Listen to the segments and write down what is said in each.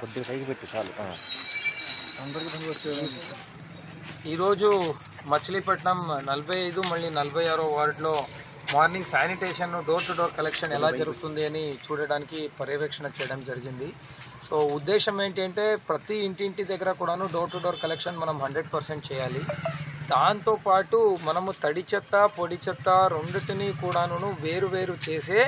కొద్దిగా పైకి పెట్టి చాలు. ఈరోజు మచిలీపట్నం నలభై ఐదు మళ్ళీ నలభై ఆరో వార్డులో morning sanitation door to door collection ఎలా జరుగుతుంది అని చూడడానికి పర్యవేక్షణ చేయడం జరిగింది. సో ఉద్దేశం ఏంటి అంటే ప్రతి ఇంటింటి దగ్గర కూడాను డోర్ టు డోర్ కలెక్షన్ మనం హండ్రెడ్ పర్సెంట్ చేయాలి. దాంతో పాటు మనము తడి చెత్త పొడి చెత్త రెండింటిని కూడాను వేరు వేరు చేసే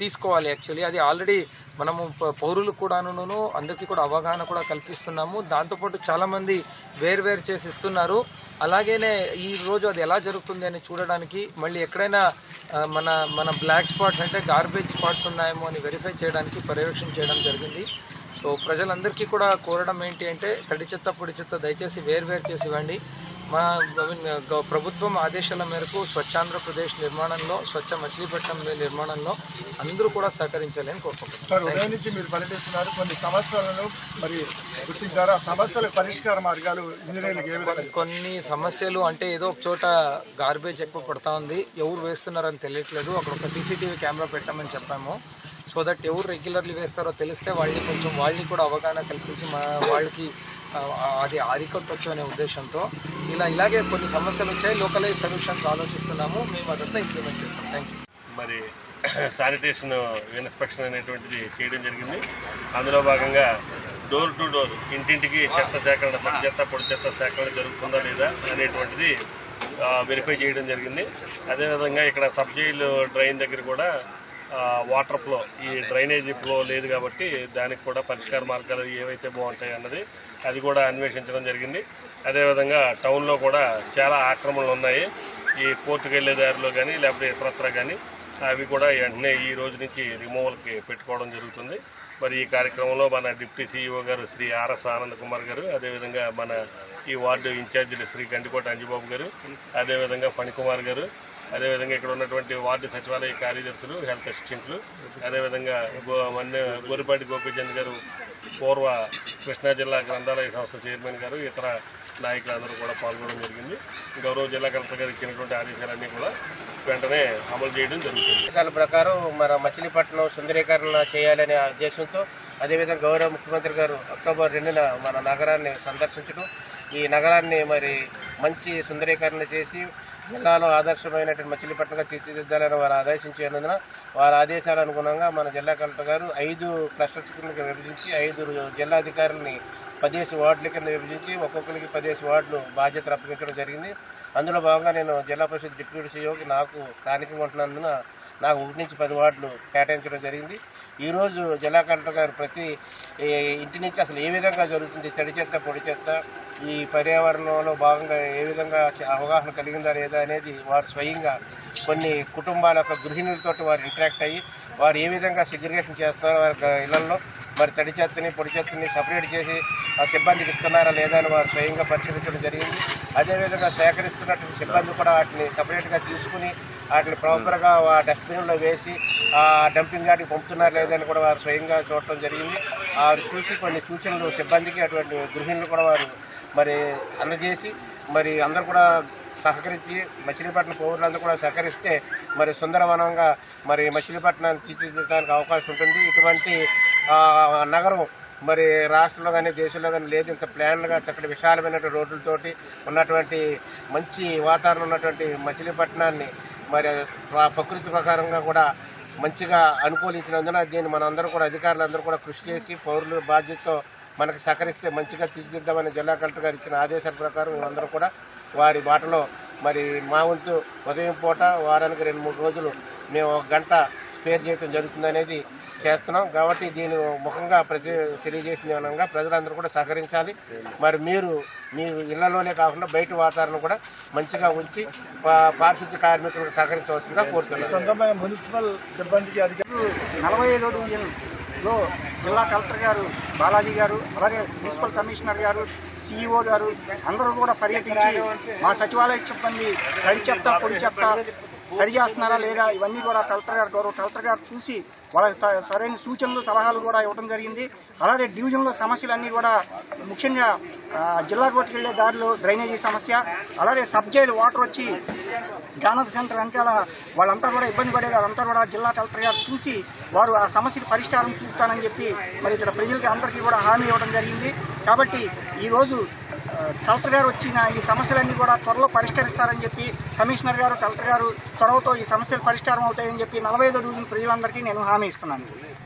తీసుకోవాలి యాక్చువల్లీ అది ఆల్రెడీ మనము పౌరులకు పౌరులు కూడాను అందరికీ కూడా అవగాహన కూడా కల్పిస్తున్నాము. దాంతోపాటు చాలామంది వేర్వేరు చేసి ఇస్తున్నారు. అలాగేనే ఈ రోజు అది ఎలా జరుగుతుంది అని చూడడానికి మళ్ళీ ఎక్కడైనా మన మన బ్లాక్ స్పాట్స్ అంటే గార్బేజ్ స్పాట్స్ ఉన్నాయేమో అని వెరిఫై చేయడానికి పర్యవేక్షణ చేయడం జరిగింది. సో ప్రజలందరికీ కూడా కోరడం ఏంటి అంటే తడి చెత్త పొడి చెత్త దయచేసి వేరు వేరు చేసి ఇవ్వండి. మా ప్రభుత్వం ఆదేశాల మేరకు స్వచ్ఛాంధ్రప్రదేశ్ నిర్మాణంలో స్వచ్ఛ మచిలీపట్నం నిర్మాణంలో అందరూ కూడా సహకరించాలని కోరుకుంటున్నాను సార్ ఉదయం నుంచి మీరు పర్యటిస్తున్నారు. కొన్ని సమస్యలను మరి గుర్తించారు? ఆ సమస్యల పరిష్కార మార్గాలు కొన్ని సమస్యలు అంటే ఏదో ఒక చోట గార్బేజ్ ఎక్కువ పడతా ఉంది. ఎవరు వేస్తున్నారని తెలియట్లేదు. అక్కడ ఒక సీసీటీవీ కెమెరా పెట్టమని చెప్పాము. సో దట్ ఎవరు రెగ్యులర్లీ వేస్తారో తెలిస్తే వాళ్ళని కొంచెం వాళ్ళని కూడా అవగాహన కల్పించి మా వాళ్ళకి అది ఆరికొట్టొచ్చు అనే ఉద్దేశంతో ఇలా ఇలాగే కొన్ని సమస్యలు వచ్చాయి. లోకలైజ్ సొల్యూషన్స్ ఆలోచిస్తున్నాము. మేము అదంతా ఇంప్లిమెంట్ చేస్తాం. థ్యాంక్ యూ మరి శానిటేషన్ ఇన్స్పెక్షన్ అనేటువంటిది చేయడం జరిగింది. అందులో భాగంగా డోర్ టు డోర్ ఇంటింటికి చెత్త సేకరణ పడి చెత్త పొడి చెత్త సేకరణ జరుగుతుందా లేదా అనేటువంటిది వెరిఫై చేయడం జరిగింది. అదేవిధంగా ఇక్కడ సబ్ జైలు డ్రైన్ దగ్గర కూడా వాటర్ ఫ్లో ఈ డ్రైనేజీ ఫ్లో లేదు కాబట్టి దానికి కూడా పరిష్కార మార్గాలు ఏవైతే బాగుంటాయి అన్నది అది కూడా అన్వేషించడం జరిగింది. అదేవిధంగా టౌన్లో కూడా చాలా ఆక్రమణలు ఉన్నాయి. ఈ కోర్టుకు వెళ్ళే దారిలో కానీ లేకపోతే ఇతరత్ర కానీ అవి కూడా వెంటనే ఈ రోజు నుంచి రిమూవల్కి పెట్టుకోవడం జరుగుతుంది. మరి ఈ కార్యక్రమంలో మన డిప్యూటీ సీఈఓ గారు శ్రీ ఆర్ఎస్ ఆనంద్ కుమార్ గారు అదేవిధంగా మన ఈ వార్డు ఇన్ఛార్జీలు శ్రీ గండికోట అంజబాబు గారు అదేవిధంగా ఫణికుమార్ గారు అదేవిధంగా ఇక్కడ ఉన్నటువంటి వార్డు సచివాలయ కార్యదర్శులు హెల్త్ అసిస్టెంట్లు అదేవిధంగా గో మన్నె గోరిపాటి గోపీచంద్ గారు పూర్వ కృష్ణా జిల్లా గ్రంథాలయ సంస్థ చైర్మన్ గారు ఇతర నాయకులందరూ కూడా పాల్గొనడం జరిగింది. గౌరవ జిల్లా కలెక్టర్ గారు ఇచ్చినటువంటి ఆదేశాలన్నీ కూడా వెంటనే అమలు చేయడం జరుగుతుంది. దాని ప్రకారం మన మచిలీపట్నం సుందరీకరణ చేయాలనే ఉద్దేశంతో అదేవిధంగా గౌరవ ముఖ్యమంత్రి గారు అక్టోబర్ రెండున మన నగరాన్ని సందర్శించడం ఈ నగరాన్ని మరి మంచి సుందరీకరణ చేసి జిల్లాలో ఆదర్శమైనటువంటి మచిలీపట్నంగా తీర్చిదిద్దాలని వారు ఆదేశించినందున వారి ఆదేశాల అనుగుణంగా మన జిల్లా కలెక్టర్ గారు ఐదు క్లస్టర్స్ కింద విభజించి ఐదు జిల్లా అధికారులని పదిహేసి వార్డుల కింద విభజించి ఒక్కొక్కరికి పదిహేసి వార్డులు బాధ్యతలు అప్పగించడం జరిగింది. అందులో భాగంగా నేను జిల్లా పరిషత్ డిప్యూటీ సీఓకి నాకు స్థానికంగా ఉంటున్నందున నాకు ఒకటి నుంచి పది వార్డులు కేటాయించడం జరిగింది. ఈరోజు జిల్లా కలెక్టర్ గారు ప్రతి ఇంటి నుంచి అసలు ఏ విధంగా జరుగుతుంది తడి చెత్త పొడి చెత్త ఈ పర్యావరణంలో భాగంగా ఏ విధంగా అవగాహన కలిగిందా లేదా అనేది వారు స్వయంగా కొన్ని కుటుంబాల యొక్క గృహిణులతో వారు ఇంటరాక్ట్ అయ్యి వారు ఏ విధంగా సెగ్రిగేషన్ చేస్తున్నారో వారి ఇళ్ళలో మరి తడి చెత్తని పొడి చెత్తని సపరేట్ చేసి ఆ సిబ్బందికి ఇస్తున్నారా లేదా అని వారు స్వయంగా పరిశీలించడం జరిగింది. అదేవిధంగా సేకరిస్తున్నటువంటి సిబ్బంది కూడా వాటిని సపరేట్గా తీసుకుని వాటిని ప్రాపర్గా ఆ డస్ట్బిన్లో వేసి ఆ డంపింగ్ యార్డ్కి పంపుతున్నారు లేదని కూడా వారు స్వయంగా చూడటం జరిగింది. వారు చూసి కొన్ని సూచనలు సిబ్బందికి అటువంటి గృహిణులు కూడా వారు మరి అందజేసి మరి అందరు కూడా సహకరించి మచిలీపట్నం పౌరులందరూ కూడా సహకరిస్తే మరి సుందరవనంగా మరి మచిలీపట్నాన్ని తీర్చిదిద్దడానికి అవకాశం ఉంటుంది. ఇటువంటి నగరం మరి రాష్ట్రంలో కానీ దేశంలో కానీ లేదు. ఇంత ప్లాన్లుగా చక్కటి విశాలమైనటువంటి రోడ్లతోటి ఉన్నటువంటి మంచి వాతావరణం ఉన్నటువంటి మచిలీపట్నాన్ని మరి ప్రకృతి ప్రకారంగా కూడా మంచిగా అనుకూలించినందున దీన్ని మనందరూ కూడా అధికారులందరూ కూడా కృషి చేసి పౌరులు బాధ్యతతో మనకు సహకరిస్తే మంచిగా తీర్చిదిద్దామని జిల్లా కలెక్టర్ గారు ఇచ్చిన ఆదేశాల ప్రకారం మేమందరూ కూడా వారి బాటలో మరి మా వంతు ఉదయం పూట వారానికి రెండు మూడు రోజులు మేము ఒక గంట స్పేర్ చేయడం జరుగుతుంది అనేది చేస్తున్నాం. కాబట్టి దీని ముఖంగా ప్రతి తెలియజేసింది అనగా ప్రజలందరూ కూడా సహకరించాలి. మరి మీరు మీ ఇళ్ళలోనే కాకుండా బయట వాతావరణం కూడా మంచిగా ఉంచి పా- పారిశుద్ధ్య కార్మికులకు సహకరించవలసిందిగా కోరుతున్నాను సొంతమైన మున్సిపల్ సిబ్బందికి అధికారులు నలభై ఐదో డివిజన్లో జిల్లా కలెక్టర్ గారు బాలాజీ గారు అలాగే మున్సిపల్ కమిషనర్ గారు సిఇఓ గారు అందరూ కూడా పర్యటించి మా సచివాలయ సిబ్బంది తడి చెత్త పొడి చెత్త సరి చేస్తున్నారా లేదా? ఇవన్నీ కూడా కలెక్టర్ గారు గౌరవ కలెక్టర్ గారు చూసి వాళ్ళకి సరైన సూచనలు సలహాలు కూడా ఇవ్వడం జరిగింది. అలాగే డివిజన్లో సమస్యలన్నీ కూడా ముఖ్యంగా జిల్లా కోర్టుకు వెళ్ళే దారిలో డ్రైనేజీ సమస్య అలాగే సబ్ జైలు వాటర్ వచ్చి గానర్ సెంటర్ వెనకాల వాళ్ళంతా కూడా ఇబ్బంది పడేది వాళ్ళంతా కూడా జిల్లా కలెక్టర్ గారు చూసి వారు ఆ సమస్యకు పరిష్కారం చూపుతానని చెప్పి మరి ఇక్కడ ప్రజలకి అందరికీ కూడా హామీ ఇవ్వడం జరిగింది. కాబట్టి ఈరోజు కలెక్టర్ గారు వచ్చిన ఈ సమస్యలన్నీ కూడా త్వరలో పరిష్కరిస్తారని చెప్పి కమిషనర్ గారు కలెక్టర్ గారు చొరవతో ఈ సమస్యలు పరిష్కారం అవుతాయని చెప్పి నలభై ఐదో డివిజన్ ప్రజలందరికీ నేను హామీ ఇస్తున్నాను.